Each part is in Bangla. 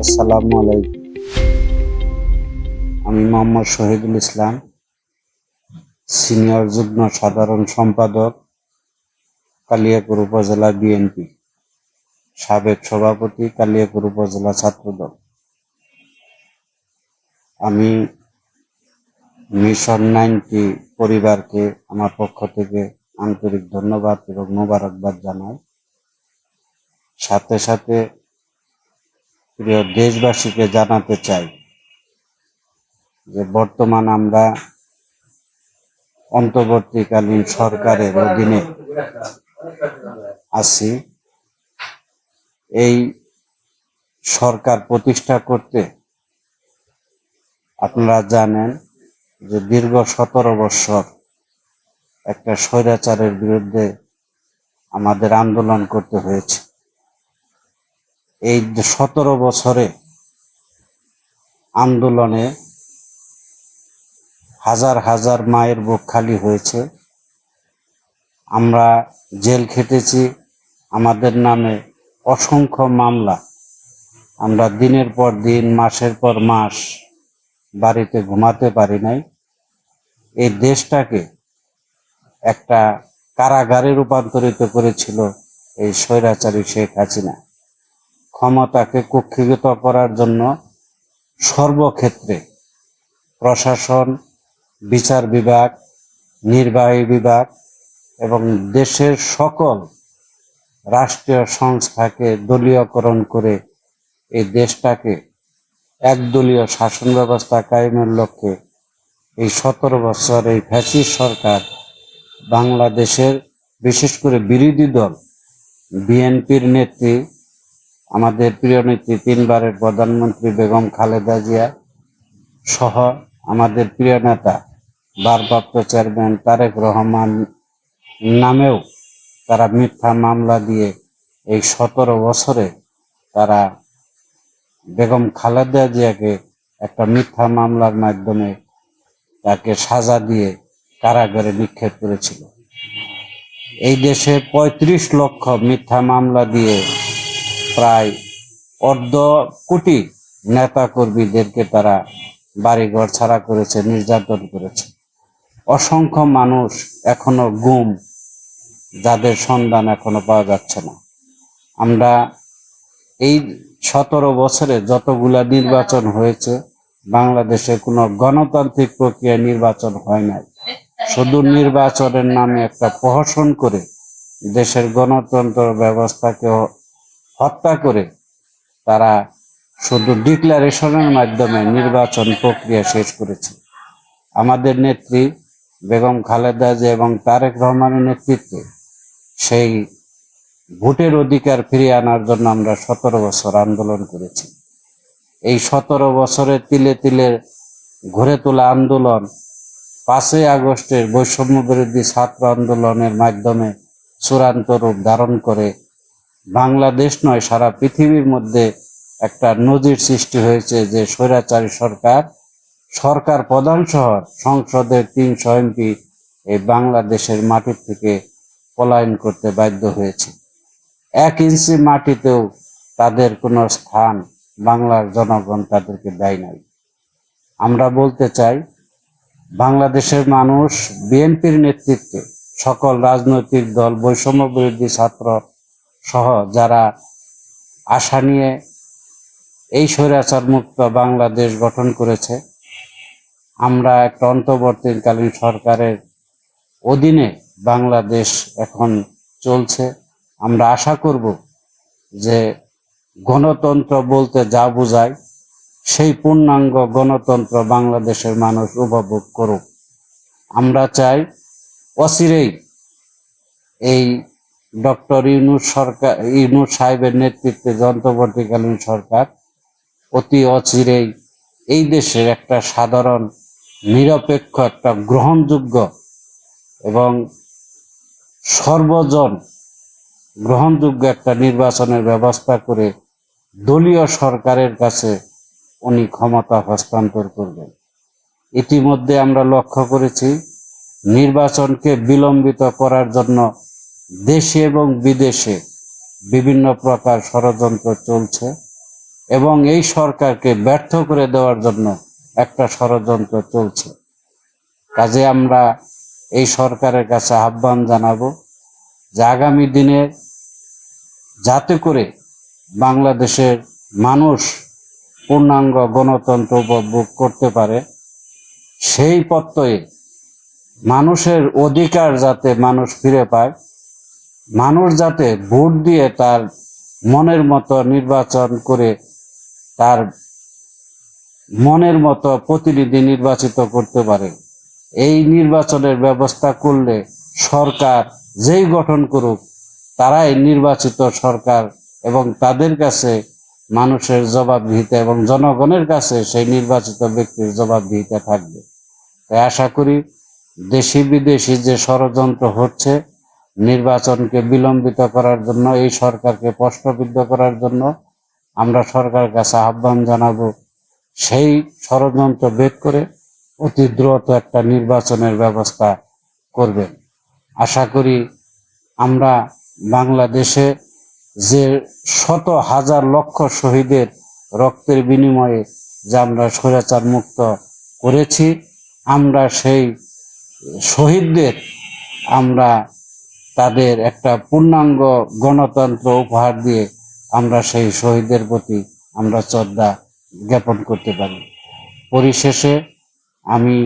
আসসালামু আলাইকুম। আমি মোহাম্মদ শহীদুল ইসলাম, সিনিয়র যুগ্ম সাধারণ সম্পাদক, কালিয়াকুর উপজেলা বিএনপি সাবেক সভাপতি, কালিয়াকুর উপজেলা ছাত্রদল। আমি মিশন নাইনটি পরিবারকে আমার পক্ষ থেকে আন্তরিক ধন্যবাদ এবং মোবারকবাদ জানাই। সাথে সাথে প্রিয় দেশবাসীকে জানাতে চাই যে বর্তমান আমরা অন্তর্বর্তীকালীন সরকারের অধীনে আছি। এই সরকার প্রতিষ্ঠা করতে আপনারা জানেন যে দীর্ঘ সতেরো বৎসর একটা স্বৈরাচারের বিরুদ্ধে আমাদের আন্দোলন করতে হয়েছে। এই সতেরো বছরে আন্দোলনে হাজার হাজার মায়ের বুক খালি হয়েছে। আমরা জেল খেটেছি। আমাদের নামে অসংখ্য মামলা। আমরা দিনের পর দিন, মাসের পর মাস বাড়িতে ঘুমাতে পারি নাই। এই দেশটাকে একটা কারাগারে রূপান্তরিত করেছিল এই স্বৈরাচারী শেখ হাসিনা। ক্ষমতাকে কুক্ষিগত করার জন্য সর্বক্ষেত্রে প্রশাসন, বিচার বিভাগ, নির্বাহী বিভাগ এবং দেশের সকল রাষ্ট্রীয় সংস্থাকে দলীয়করণ করে এই দেশটাকে একদলীয় শাসন ব্যবস্থা কায়েমের লক্ষ্যে এই সতেরো বছর এই ফ্যাসিস সরকার বাংলাদেশের বিশেষ করে বিরোধী দল, বিএনপির নেত্রী আমাদের প্রিয় নেত্রী তিনবারের প্রধানমন্ত্রী বেগম খালেদা জিয়া সহ আমাদের প্রিয় নেতা, ভারপ্রাপ্ত চেয়ারম্যান তারেক রহমান নামেও তারা মিথ্যা মামলা দিয়ে এই সতেরো বছরে তারা বেগম খালেদা জিয়াকে একটা মিথ্যা মামলার মাধ্যমে তাকে সাজা দিয়ে কারাগারে নিক্ষেপ করেছিল। এই দেশে ৩৫ লক্ষ মিথ্যা মামলা দিয়ে প্রায় অর্ধ কোটি নেতা কর্মীদেরকে তারা বাড়িঘর ছাড়া করেছে, নির্যাতন করেছে। অসংখ্য মানুষ এখনও গুম, যাদের সন্ধান এখনও পাওয়া যাচ্ছে না। আমরা এই সতেরো বছরে যতগুলা নির্বাচন হয়েছে, বাংলাদেশে কোনো গণতান্ত্রিক প্রক্রিয়া নির্বাচন হয় নাই। শুধু নির্বাচনের নামে একটা প্রহসন করে দেশের গণতন্ত্র ব্যবস্থাকে হত্যা করে তারা শুধু ডিক্লারেশনের মাধ্যমে নির্বাচন প্রক্রিয়া শেষ করেছে। আমাদের নেত্রী বেগম খালেদা জিয়া এবং তারেক রহমানের নেতৃত্বে সেই ভোটের অধিকার ফিরিয়ে আনার জন্য আমরা সতেরো বছর আন্দোলন করেছি। এই সতেরো বছরে তিলে তিলে ঘুরে তোলা আন্দোলন, পাঁচই আগস্টের বৈষম্য বিরোধী ছাত্র আন্দোলনের মাধ্যমে চূড়ান্ত রূপ ধারণ করে বাংলাদেশ নয়, সারা পৃথিবীর মধ্যে একটা নজির সৃষ্টি হয়েছে যে স্বৈরাচারী সরকার সরকার প্রধান শহর, সংসদের তিনশো এমপি এই বাংলাদেশের মাটির থেকে পলায়ন করতে বাধ্য হয়েছে। এক ইঞ্চি মাটিতেও তাদের কোনো স্থান বাংলার জনগণ তাদেরকে দেয় নাই। আমরা বলতে চাই, বাংলাদেশের মানুষ, বিএনপির নেতৃত্বে সকল রাজনৈতিক দল, বৈষম্য বিরোধী ছাত্র সহ যারা আশা নিয়ে এই স্বৈরাচার মুক্ত বাংলাদেশ গঠন করেছে, আমরা একটা অন্তর্বর্তীকালীন সরকারের অধীনে বাংলাদেশ এখন চলছে। আমরা আশা করব যে গণতন্ত্র বলতে যা বোঝায়, সেই পূর্ণাঙ্গ গণতন্ত্র বাংলাদেশের মানুষ উপভোগ করুক। আমরা চাই অচিরেই এই ডক্টর ইউনুস সরকার, ইউনুস সাহেবের নেতৃত্বে যন্ত্রবর্তীকালীন সরকার অতি অচিরেই এই দেশের একটা সাধারণ, নিরপেক্ষ, একটা গ্রহণযোগ্য এবং সর্বজন গ্রহণযোগ্য একটা নির্বাচনের ব্যবস্থা করে দলীয় সরকারের কাছে উনি ক্ষমতা হস্তান্তর করবেন। ইতিমধ্যে আমরা লক্ষ্য করেছি, নির্বাচনকে বিলম্বিত করার জন্য দেশে এবং বিদেশে বিভিন্ন প্রকার ষড়যন্ত্র চলছে এবং এই সরকারকে ব্যর্থ করে দেওয়ার জন্য একটা ষড়যন্ত্র চলছে। কাজে আমরা এই সরকারের কাছে আহ্বান জানাব যে আগামী দিনের যাতে করে বাংলাদেশের মানুষ পূর্ণাঙ্গ গণতন্ত্র উপভোগ করতে পারে, সেই প্রত্যয়ে মানুষের অধিকার যাতে মানুষ ফিরে পায় মানুষ যাতে ভোট দিয়ে তার মনের মতো নির্বাচন করে, তার মনের মতো প্রতিনিধি নির্বাচিত করতে পারে, এই নির্বাচনের ব্যবস্থা করলে সরকার যেই গঠন করুক, তারাই নির্বাচিত সরকার এবং তাদের কাছে মানুষের জবাবদিহিতা এবং জনগণের কাছে সেই নির্বাচিত ব্যক্তির জবাবদিহিতা থাকবে। তাই আশা করি দেশি বিদেশি যে ষড়যন্ত্র হচ্ছে নির্বাচনকে বিলম্বিত করার জন্য, এই সরকারকে প্রশ্নবিদ্ধ করার জন্য আমরা সরকারের কাছে আহ্বান জানাব। সেই ষড়যন্ত্র ভেদ করে অতি দ্রুত একটা নির্বাচনের ব্যবস্থা করবেন আশা করি আমরা বাংলাদেশে যে শত হাজার লক্ষ শহীদের রক্তের বিনিময়ে যে আমরা স্বৈরাচার মুক্ত করেছি, আমরা সেই শহীদদের আমরা তাদের একটা পূর্ণাঙ্গ গণতন্ত্র উপহার দিয়ে আমরা সেই শহীদের প্রতি আমরা শ্রদ্ধা জ্ঞাপন করতে পারি। পরিশেষে আমি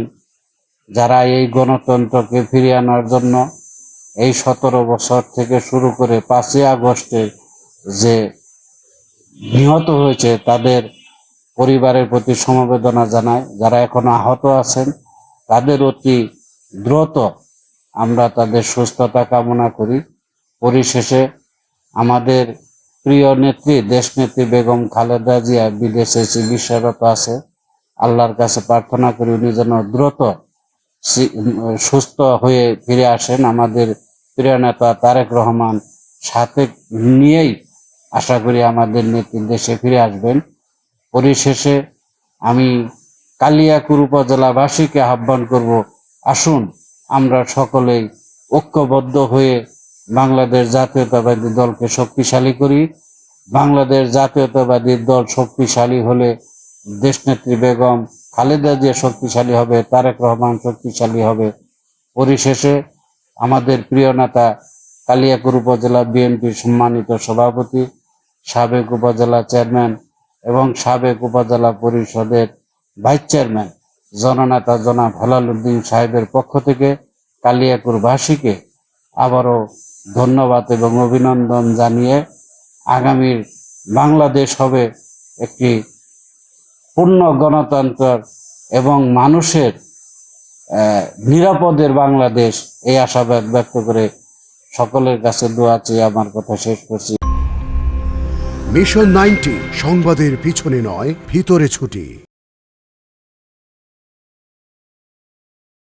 যারা এই গণতন্ত্রকে ফিরিয়ে আনার জন্য এই সতেরো বছর থেকে শুরু করে পাঁচই আগস্টে যে নিহত হয়েছে তাদের পরিবারের প্রতি সমবেদনা জানায় যারা এখনও আহত আছেন, তাদের অতি দ্রুত আমরা তাদের সুস্থতা কামনা করি। পরিশেষে আমাদের প্রিয় নেত্রী দেশনেত্রী বেগম খালেদা জিয়া বিদেশে চিকিৎসারত আছে। আল্লাহর কাছে প্রার্থনা করি উনি যেন দ্রুত সুস্থ হয়ে ফিরে আসেন। আমাদের প্রিয় নেতা তারেক রহমান সাথে নিয়েই আশা করি আমাদের নেত্রী দেশে ফিরে আসবেন। পরিশেষে আমি কালিয়াকুর উপজেলাবাসীকে আহ্বান করব, আসুন আমরা সকলেই ঐক্যবদ্ধ হয়ে বাংলাদেশ জাতীয়তাবাদী দলকে শক্তিশালী করি। বাংলাদেশ জাতীয়তাবাদী দল শক্তিশালী হলে দেশনেত্রী বেগম খালেদা জিয়া শক্তিশালী হবে, তারেক রহমান শক্তিশালী হবে। পরিশেষে আমাদের প্রিয় নেতা কালিয়াকুর উপজেলা বিএনপির সম্মানিত সভাপতি, সাবেক উপজেলা চেয়ারম্যান এবং সাবেক উপজেলা পরিষদের ভাইস চেয়ারম্যান। জননেতা জনাব হেলাল উদ্দিন সাহেবের পক্ষ থেকে কালিয়াকুরবাসীকে আবারও ধন্যবাদ এবং অভিনন্দন জানিয়ে আগামীর বাংলাদেশ হবে একটি পূর্ণ গণতন্ত্র এবং মানুষের নিরাপদের বাংলাদেশ এই আশাবাদ ব্যক্ত করে সকলের কাছে দোয়া চেয়ে আমার কথা শেষ করছি। মিশন নাইনটি সংবাদের পিছনে নয়, ভিতরে ছুটি।